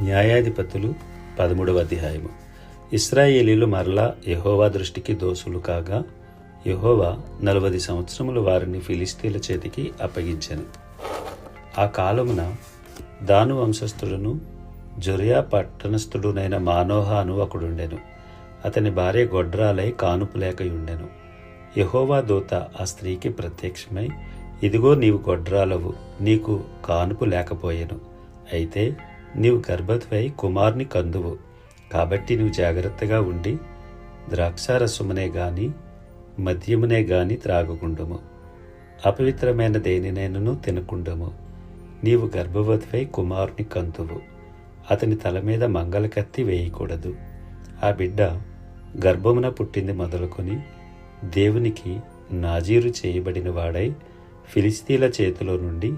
న్యాయాధిపతులు పదమూడవ అధ్యాయము. ఇస్రాయేలీలు మరలా యహోవా దృష్టికి దోషులు కాగా యహోవా నలభై సంవత్సరములు వారిని ఫిలిస్తీన్ల చేతికి అప్పగించాను. ఆ కాలమున దాను వంశస్థుడును జొరియా పట్టణస్థుడునైన మానోహ అను ఒకడుండెను. అతని భార్య గొడ్రాలై కానుపు లేకయుండెను. యహోవా దూత ఆ స్త్రీకి ప్రత్యక్షమై ఇదిగో నీవు గొడ్రాలవు నీకు కానుపు లేకపోయెను. అయితే నీవు గర్భవతివై కుమార్ని కందువు. కాబట్టి నువ్వు జాగ్రత్తగా ఉండి ద్రాక్షారసమునే గాని మద్యమునే గాని త్రాగకుండుము. అపవిత్రమైన దేనినైనను తినకుండము. నీవు గర్భవతిపై కుమారుని కంతువు అతని తల మీద మంగళ కత్తి వేయకూడదు. ఆ బిడ్డ గర్భమున పుట్టింది మొదలుకొని దేవునికి నాజీరు చేయబడిన వాడై ఫిలిస్తీన్ల చేతిలో నుండి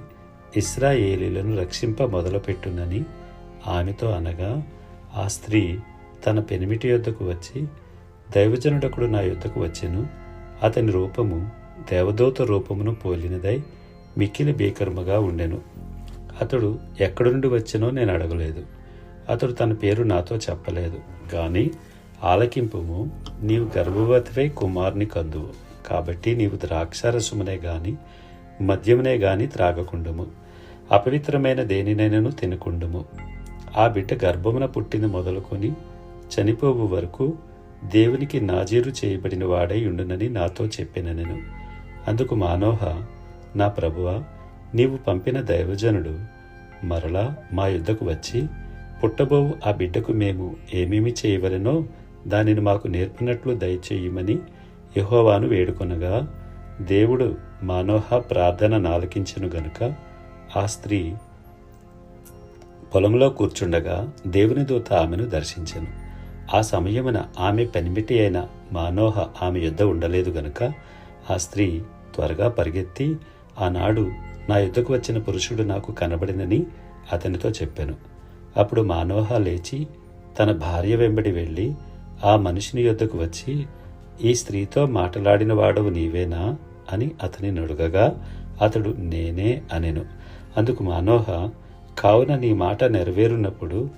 ఇస్రాయేలీలను రక్షింప మొదలుపెట్టునని ఆమెతో అనగా ఆ స్త్రీ తన పెనిమిటి యొద్దకు వచ్చి దైవజనుడకుడు నా యొద్దకు వచ్చెను. అతని రూపము దేవదూత రూపమును పోలినదై మిక్కిలి బీకర్మగా ఉండెను. అతడు ఎక్కడి నుండి వచ్చినో నేను అడగలేదు. అతడు తన పేరు నాతో చెప్పలేదు. కానీ ఆలకింపుము. నీవు గర్భవతివై కుమారుని కందువు. కాబట్టి నీవు ద్రాక్షారసమునే గాని మద్యమునే గాని త్రాగకుండము. అపవిత్రమైన దేనినైనను తినకుండము. ఆ బిడ్డ గర్భమున పుట్టిన మొదలుకొని చనిపోవు వరకు దేవునికి నాజీరు చేయబడిన వాడై ఉండునని నాతో చెప్పిన నేను. అందుకు మానోహ నా ప్రభువ నీవు పంపిన దైవజనుడు మరలా మా యుద్ధకు వచ్చి పుట్టబోవు ఆ బిడ్డకు మేము ఏమేమి చేయవలెనో దానిని మాకు నేర్పినట్లు దయచేయమని యహోవాను వేడుకొనగా దేవుడు మానోహ ప్రార్థన నాలకించను గనుక ఆ స్త్రీ పొలంలో కూర్చుండగా దేవుని దూత ఆమెను దర్శించెను. ఆ సమయమున ఆమె పెనిమిటి అయిన మానోహ ఆమె యుద్ధ ఉండలేదు గనుక ఆ స్త్రీ త్వరగా పరిగెత్తి ఆనాడు నా యుద్ధకు వచ్చిన పురుషుడు నాకు కనబడినని అతనితో చెప్పాను. అప్పుడు మానోహ లేచి తన భార్య వెంబడి వెళ్ళి ఆ మనిషిని యొద్దకు వచ్చి ఈ స్త్రీతో మాట్లాడిన వాడవు నీవేనా అని అతని నడుగగా అతడు నేనే అనెను. అందుకు మానోహ కావున నీ మాట నెరవేరున్నప్పుడు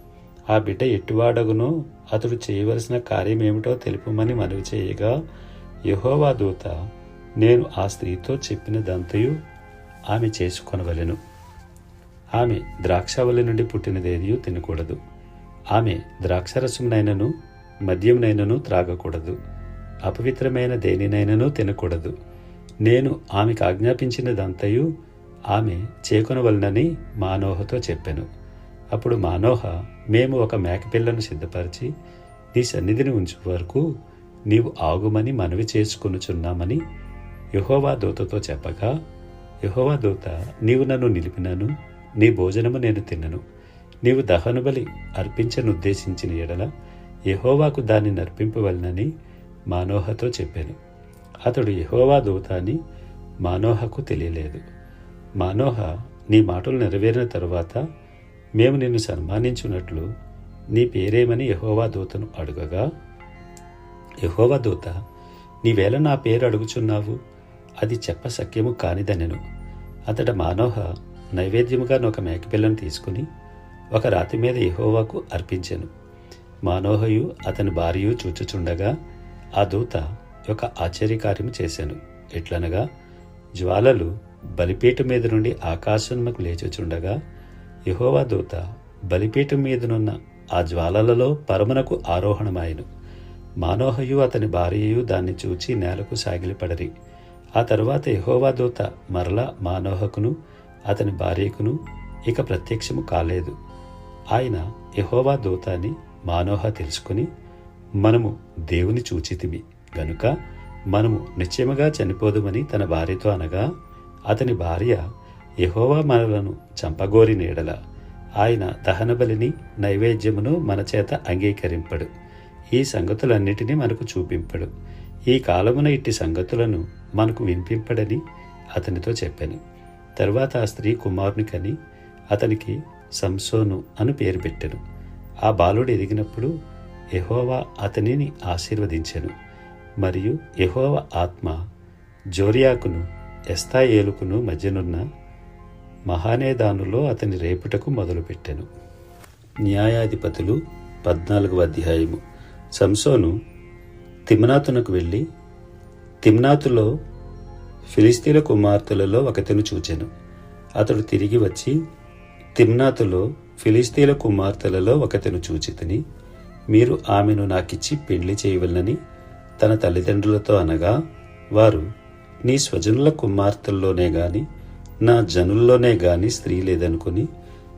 ఆ బిడ్డ ఎట్టువాడగునో అతడు చేయవలసిన కార్యమేమిటో తెలుపమని మనవి చేయగా యహోవా దూత నేను ఆ స్త్రీతో చెప్పినదంతయు ఆమె చేసుకొనవలెను. ఆమె ద్రాక్షవల్లి నుండి పుట్టినదేదియూ తినకూడదు. ఆమె ద్రాక్షరసమునైనను మద్యంనైనను త్రాగకూడదు. అపవిత్రమైన దేనినైనను తినకూడదు. నేను ఆమెకు ఆజ్ఞాపించినదంతయు ఆమె చేకొనవలనని మానోహతో చెప్పాను. అప్పుడు మానోహ మేము ఒక మేకపిల్లను సిద్ధపరిచి నీ సన్నిధిని ఉంచు వరకు నీవు ఆగుమని మనవి చేసుకొనుచున్నామని యహోవా దూతతో చెప్పగా యహోవా దూత నీవు నన్ను నిలిపినను నీ భోజనము నేను తిన్నను. నీవు దహనుబలి అర్పించనుద్దేశించిన ఎడల యహోవాకు దాన్ని నర్పింపవలనని మానోహతో చెప్పాను. అతడు యహోవా దూత అని మానోహకు తెలియలేదు. మానోహ నీ మాటలు నెరవేరిన తరువాత మేము నిన్ను సన్మానించున్నట్లు నీ పేరేమని యహోవా దూతను అడుగగా యహోవా దూత నీవేళ నా పేరు అడుగుచున్నావు. అది చెప్ప సఖ్యము కానిదనెను. అతడ మానోహ నైవేద్యముగా ఒక మేకపిల్లను తీసుకుని ఒక రాతి మీద యహోవాకు అర్పించెను. మానోహయు అతని భార్యయు చూచుచుండగా ఆ దూత ఒక ఆశ్చర్యకార్యము చేశాను ఎట్లనగా జ్వాలలు బలిపీఠం మీద నుండి ఆకాశమునకు లేచొచ్చుండగా యహోవా దూత బలిపీఠం మీదనున్న ఆ జ్వాలలలో పరమునకు ఆరోహణమాయను. మానోహయు అతని భార్యయు దాన్ని చూచి నేలకు సాగిలిపడరి ఆ తరువాత యహోవా దూత మరలా మానోహకును అతని భార్యకును ఇక ప్రత్యక్షము కాలేదు. ఆయన యహోవా దూత అని మానోహ తెలుసుకుని మనము దేవుని చూచితిమి. గనుక మనము నిశ్చయముగా చనిపోదుమని తన భార్యతో అనగా అతని భార్య యహోవా మనలను చంపగోరి నీడల. ఆయన దహనబలిని నైవేద్యమును మన చేత అంగీకరింపడు. ఈ సంగతులన్నిటినీ మనకు చూపింపడు. ఈ కాలమున ఇట్టి సంగతులను మనకు వినిపింపడని అతనితో చెప్పాను. తరువాత ఆ స్త్రీ కుమారుని కని అతనికి సంసోను అని పేరు పెట్టాను. ఆ బాలుడు ఎదిగినప్పుడు యహోవా అతనిని ఆశీర్వదించెను. మరియు యహోవ ఆత్మ జోరియాకును ఎస్తాయేలుకును మధ్యనున్న మహానేదానులో అతని రేపుటకు మొదలుపెట్టెను. న్యాయాధిపతులు పద్నాలుగవ అధ్యాయము. సంసోను తిమ్నాతునకు వెళ్ళి తిమ్నాతులో ఫిలిస్తీన్ల కుమార్తెలలో ఒకతను చూచెను. అతడు తిరిగి వచ్చి తిమ్నాతులో ఫిలిస్తీన్ల కుమార్తెలలో ఒకతను చూచితిని మీరు ఆమెను నాకిచ్చి పెళ్ళి చేయవలనని తన తల్లిదండ్రులతో అనగా వారు నీ స్వజనుల కుమార్తెల్లోనే గాని నా జనుల్లోనే గాని స్త్రీ లేదనుకుని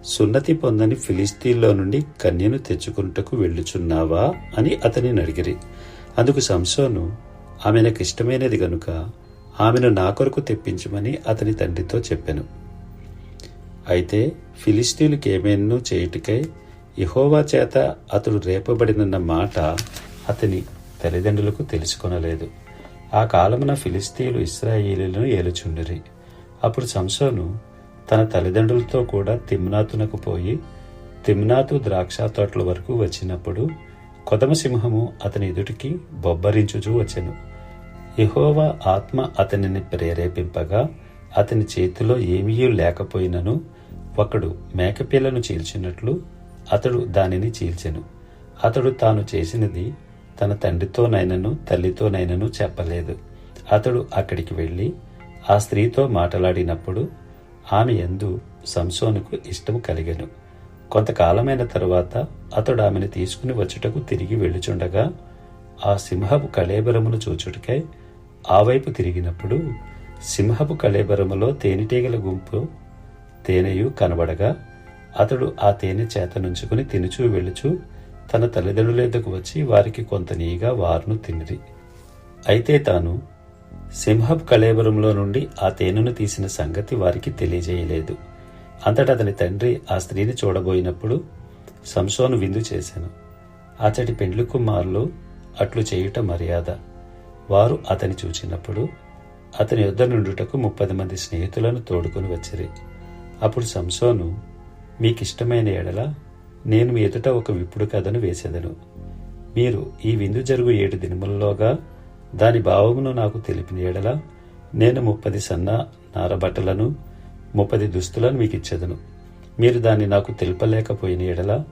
సున్నతి పొందని ఫిలిస్తీన్లో నుండి కన్యను తెచ్చుకుంటకు వెళ్ళుచున్నావా అని అతనిని అడిగిరి అందుకు సంసోను ఆమె నాకు ఇష్టమైనది గనుక ఆమెను నా కొరకు తెప్పించమని అతని తండ్రితో చెప్పాను. అయితే ఫిలిస్తీన్లకు ఏమైనా చేయుటకై యహోవా చేత అతడు రేపబడినన్న మాట అతని తల్లిదండ్రులకు తెలుసుకొనలేదు. ఆ కాలమున ఫిలిస్తీన్లు ఇస్రాయేలీలను ఏలుచుండిరి. అప్పుడు సంసోను తన తల్లిదండ్రులతో కూడా తిమ్నాతునకు పోయి తిమ్నాతు ద్రాక్ష తోటల వరకు వచ్చినప్పుడు కొదమ సింహము అతని ఎదుటికి బొబ్బరించుచూ వచ్చెను. యెహోవా ఆత్మ అతనిని ప్రేరేపింపగా అతని చేతిలో ఏమీ లేకపోయినను ఒకడు మేకపిల్లను చీల్చినట్లు అతడు దానిని చీల్చెను. అతడు తాను చేసినది తన తండ్రితోనైనను తల్లితోనైనను చెప్పలేదు. అతడు అక్కడికి వెళ్ళి ఆ స్త్రీతో మాట్లాడినప్పుడు ఆమె ఎందు సంసోనుకు ఇష్టము కలిగెను. కొంతకాలమైన తరువాత అతడు ఆమెను తీసుకుని వచ్చుటకు తిరిగి వెళ్ళుచుండగా ఆ సింహపు కళేబరమును చూచుటకై ఆ వైపు తిరిగినప్పుడు సింహపు కళేబరములో తేనెటీగల గుంపు తేనెయు కనబడగా అతడు ఆ తేనె చేత నుంచుకుని తినుచూ వెళ్ళుచూ తన తల్లిదండ్రుల ఎద్దకు వచ్చి వారికి కొంత నీగా వారును తినిరి అయితే తాను సింహపు కళేబరంలో నుండి ఆ తేనెను తీసిన సంగతి వారికి తెలియజేయలేదు. అంతటా అతని తండ్రి ఆ స్త్రీని చూడబోయినప్పుడు సంసోను విందు చేశాను. అతడి పెండ్లి కుమారులు అట్లు చేయుట మర్యాద. వారు అతని చూచినప్పుడు అతని యొద్ద నుండుటకు ముప్పది మంది స్నేహితులను తోడుకొని వచ్చిరి. అప్పుడు సంసోను మీకిష్టమైన ఎడల నేను మీ ఎదుట ఒక విప్పుడు కథను వేసేదను. మీరు ఈ విందు జరుగు ఏడు దినములలోగా దాని భావమును నాకు తెలిపిన ఎడల నేను ముప్పది సన్న నారబట్టలను ముప్పది దుస్తులను మీకు ఇచ్చేదను. మీరు దాన్ని నాకు తెలుపలేకపోయిన ఎడల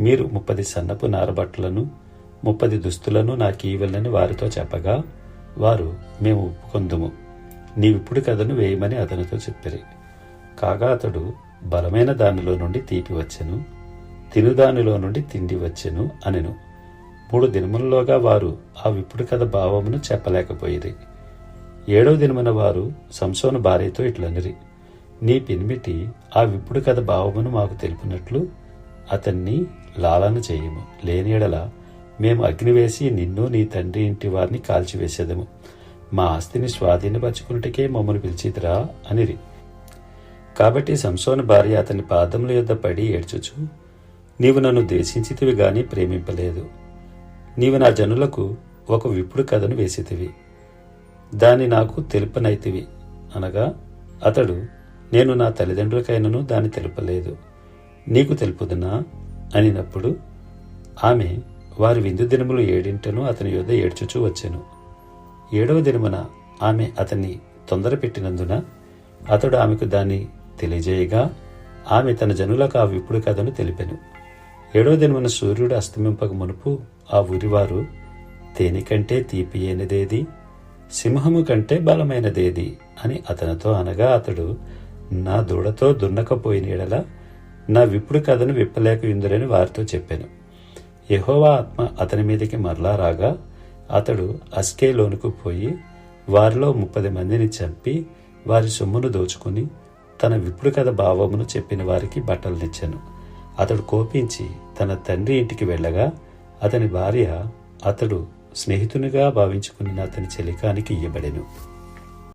మీరు ముప్పది సన్నపు నారబట్టలను ముప్పది దుస్తులను నాకు ఇవ్వాలని వారితో చెప్పగా వారు మేము ఒప్పుకొందుము. నీవిప్పుడు కథను వేయమని అతనితో చెప్పిరి. కాగా అతడు బలమైన దానిలో నుండి తీపి వచ్చెను. తినుదానిలో నుండి తిండి వచ్చెను అనెను. మూడు దినములలోగా వారు ఆ విప్పుడు కథ భావమును చెప్పలేకపోయిరి. ఏడో దినమున వారు సంసోను భార్యతో ఇట్లనిరి నీ పిన్మిటి ఆ విప్పుడు కథ భావమును మాకు తెలిపినట్లు అతన్ని లాలన చేయము. లేనియడల మేము అగ్ని వేసి నిన్ను నీ తండ్రి ఇంటి వారిని కాల్చివేసేదము. మా ఆస్తిని స్వాధీనపరచుకున్నటికే మమ్మల్ని పిలిచిదిరా అనిరి. కాబట్టి సంసోను భార్య అతని పాదముల యొద్ద పడి ఏడ్చుచు నీవు నన్ను ద్వేషించితివి గాని ప్రేమింపలేదు. నీవు నా జనులకు ఒక విప్పుడు కథను వేసితివి. దాన్ని నాకు తెలుపనైతివి. అనగా అతడు నేను నా తల్లిదండ్రులకైనను దాన్ని తెలుపలేదు. నీకు తెలుపుదునా? అనినప్పుడు ఆమె వారి విందు దినములు ఏడింటను అతని యొద్ద ఏడ్చుచూ వచ్చెను. ఏడవ దినమున ఆమె అతన్ని తొందర పెట్టినందున అతడు ఆమెకు దాన్ని తెలియజేయగా ఆమె తన జనులకు ఆ విప్పుడు కథను తెలిపెను. ఏడో దినమున సూర్యుడు అస్తమింపక మునుపు ఆ ఊరివారు తేనె కంటే తీపి అయినదేది? సింహము కంటే బలమైనదేది? అని అతనితో అనగా అతడు నా దూడతో దున్నకపోయిన ఎడల నా విప్పుడు కథను విప్పలేక ఇందురని వారితో చెప్పాను. యహోవా ఆత్మ అతని మీదకి మరలా రాగా అతడు అస్కేలోనుకు పోయి వారిలో ముప్పది మందిని చంపి వారి సొమ్మును దోచుకుని తన విప్పుడు కథ భావమును చెప్పిన వారికి బట్టలనిచ్చాను అతడు కోపించి తన తండ్రి ఇంటికి వెళ్ళగా అతని భార్య అతడు స్నేహితునిగా భావించుకున్న అతని చెలికానికి ఇయ్యబడెను.